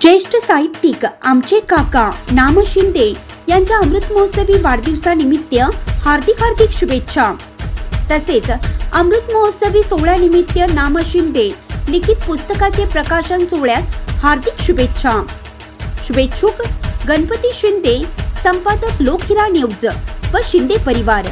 ज्येष्ठ साहित्यिक आमचे काका नाम शिंदे यांच्या अमृत महोत्सवी वाढदिवसानिमित्त हार्दिक हार्दिक शुभेच्छा. तसेच अमृत महोत्सवी सोहळ्यानिमित्त नाम शिंदे लिखित पुस्तकाचे प्रकाशन सोहळ्यास हार्दिक शुभेच्छा. शुभेच्छुक गणपती शिंदे संपादक लोकहिरा न्यूज व शिंदे परिवार.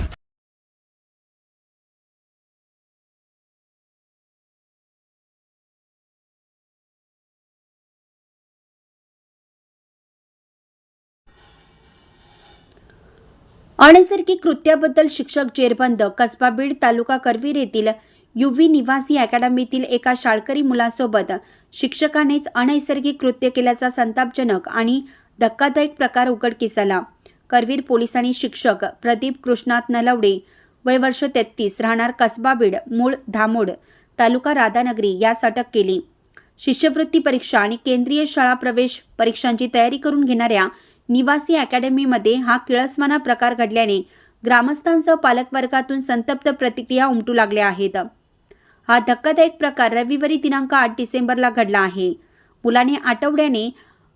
अनैसर्गिक कृत्याबद्दल शिक्षक जेरबंद कसबा बीड तालुका करवीर येथील युवी निवासी अकॅडमीतील एका शाळकरी मुलासोबत शिक्षकानेच अनैसर्गिक कृत्य केल्याचा संतापजनक आणि धक्कादायक प्रकार उघडकीस आला करवीर पोलिसांनी शिक्षक प्रदीप कृष्णात नलवडे वय वर्ष तेहतीस राहणार कसबा बीड मूळ धामोड तालुका राधानगरी यास अटक केली. शिष्यवृत्ती परीक्षा आणि केंद्रीय शाळा प्रवेश परीक्षांची तयारी करून घेणाऱ्या निवासी अकॅडमीमध्ये हा किळसवाना प्रकार घडल्याने ग्रामस्थांसह पालकवर्गातून संतप्त प्रतिक्रिया उमटू लागल्या आहेत. हा धक्कादायक प्रकार रविवारी दिनांक आठ डिसेंबरला घडला आहे. मुलाने आठवड्याने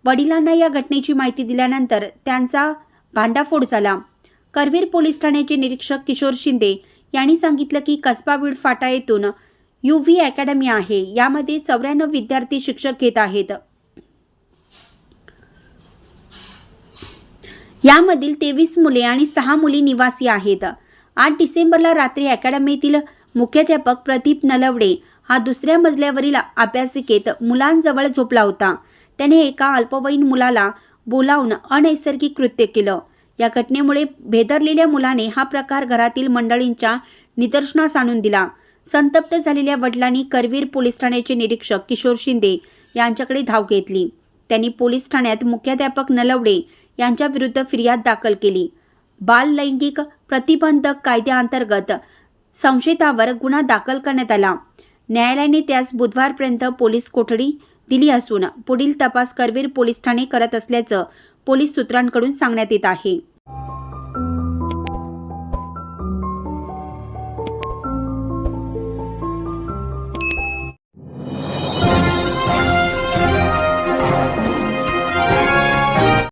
वडिलांना या घटनेची माहिती दिल्यानंतर त्यांचा भांडाफोड झाला. करवीर पोलीस ठाण्याचे निरीक्षक किशोर शिंदे यांनी सांगितलं की कसबा बीड फाटा येथून यू व्ही अकॅडमी आहे. यामध्ये चौऱ्याण्णव विद्यार्थी शिक्षक घेत आहेत. यामधील तेवीस मुले आणि सहा मुली निवासी आहेत. आठ डिसेंबरला रात्री अकॅडमीतील मुख्याध्यापक प्रदीप नलवडे हा दुसऱ्या मजल्यावरील अभ्यासिकेत मुलांजवळ झोपला होता. त्याने एका अल्पवयीन मुलाला बोलावून अनैसर्गिक कृत्य केलं. या घटनेमुळे भेदरलेल्या मुलाने हा प्रकार घरातील मंडळींच्या निदर्शनास आणून दिला. संतप्त झालेल्या वडिलांनी करवीर पोलीस ठाण्याचे निरीक्षक किशोर शिंदे यांच्याकडे धाव घेतली. त्यांनी पोलीस ठाण्यात मुख्याध्यापक नलवडे यांच्याविरुद्ध फिर्याद दाखल केली. बाल लैंगिक प्रतिबंधक कायद्याअंतर्गत संशयितावर गुन्हा दाखल करण्यात आला. न्यायालयाने त्यास बुधवारपर्यंत पोलीस कोठडी दिली असून पुढील तपास करवीर पोलीस ठाणे करत असल्याचं पोलीस सूत्रांकडून सांगण्यात येत आहे.